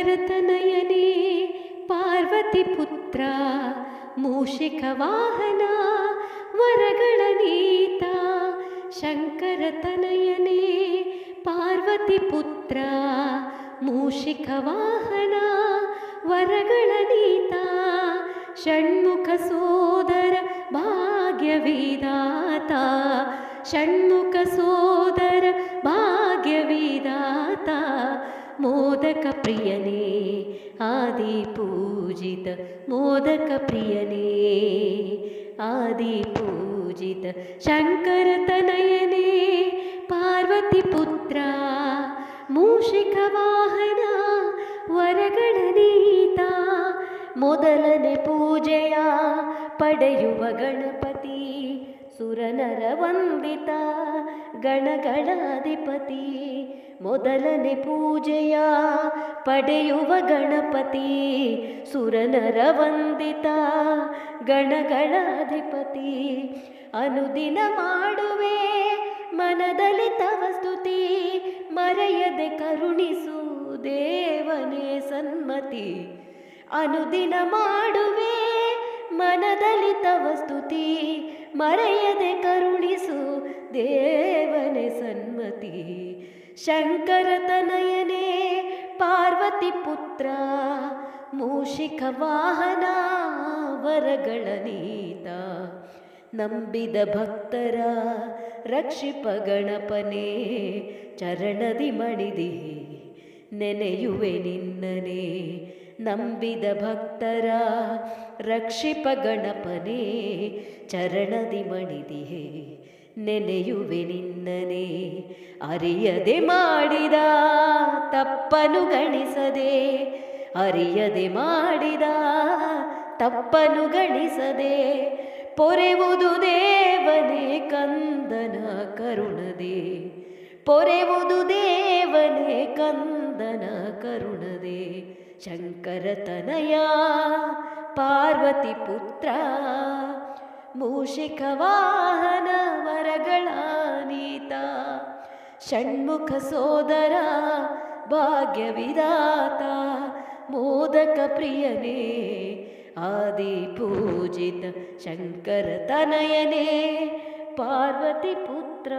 भरतनयने पार्वतीपुत्रा मूषिकवाहना वरगणनीता शङ्करतनयने पार्वतीपुत्रा मूषिकवाहना वरगणनीता षण्मुखसोदर भाग्यविदाता षण्मुखसो ಮೋದಕ ಪ್ರಿಯನೇ ಆದಿ ಪೂಜಿತ ಮೋದಕ ಪ್ರಿಯನೇ ಆದಿ ಪೂಜಿತ ಶಂಕರ ತನಯನೇ, ಪಾರ್ವತಿ ಪುತ್ರ, ಮೂಷಿಕ ವಾಹನ ವರಗಣನೀತ ಮೊದಲನೇ ಪೂಜೆಯ ಪಡೆಯುವ ಗಣಪತಿ. ಸುರನರ ವಂದಿತ ಗಣಗಣಾಧಿಪತಿ. ಮೊದಲನೇ ಪೂಜೆಯ ಪಡೆಯುವ ಗಣಪತಿ. ಸುರನರ ವಂದಿತ ಗಣಗಣಾಧಿಪತಿ. ಅನುದಿನ ಮಾಡುವೆ ಮನದಲ್ಲಿ ಸ್ತುತಿ. ಮರೆಯದೆ ಕರುಣಿಸು ದೇವನೇ ಸನ್ಮತಿ. ಅನುದಿನ ಮಾಡುವೆ ಮನದಲ್ಲಿ ಸ್ತುತಿ. ಮರೆಯದೆ ಕರುಣಿಸು ದೇವನೆ ಸನ್ಮತಿ. ಶಂಕರ ತನಯನೇ ಪಾರ್ವತಿ ಪುತ್ರ, ಮೂಷಿಕ ವಾಹನ ವರಗಳ ನೀತ. ನಂಬಿದ ಭಕ್ತರ ರಕ್ಷಿಪ ಗಣಪನೇ, ಚರಣದಿ ಮಣಿದಿ ನೆನೆಯುವೆ ನಿನ್ನನೆ. ನಂಬಿದ ಭಕ್ತರ ರಕ್ಷಿಪ ಗಣಪನೇ, ಚರಣದಿ ಮಣಿದಿಹೆ, ನೆನೆಯುವೆ ನಿನ್ನನೆ. ಅರಿಯದೆ ಮಾಡಿದ ತಪ್ಪನು ಗಣಿಸದೆ, ಅರಿಯದೆ ಮಾಡಿದ ತಪ್ಪನು ಗಣಿಸದೆ, ಪೊರೆವುದು ದೇವನೇ ಕಂದನ ಕರುಣದೆ. ಪೊರೆವುದು ದೇವನೇ ಕಂದನ ಕರುಣದೆ. ಶಂಕರ ತನಯ ಪಾರ್ವತಿ ಪುತ್ರ ಮೂಷಿಕ ವಾಹನ ವರಗಳ ನೀತ, ಷಣ್ಮುಖ ಸೋದರ, ಭಾಗ್ಯವಿದಾತ, ಮೋದಕ ಪ್ರಿಯನೇ ಆದಿ ಪೂಜಿತ ಶಂಕರ ತನಯನೇ ಪಾರ್ವತಿ ಪುತ್ರ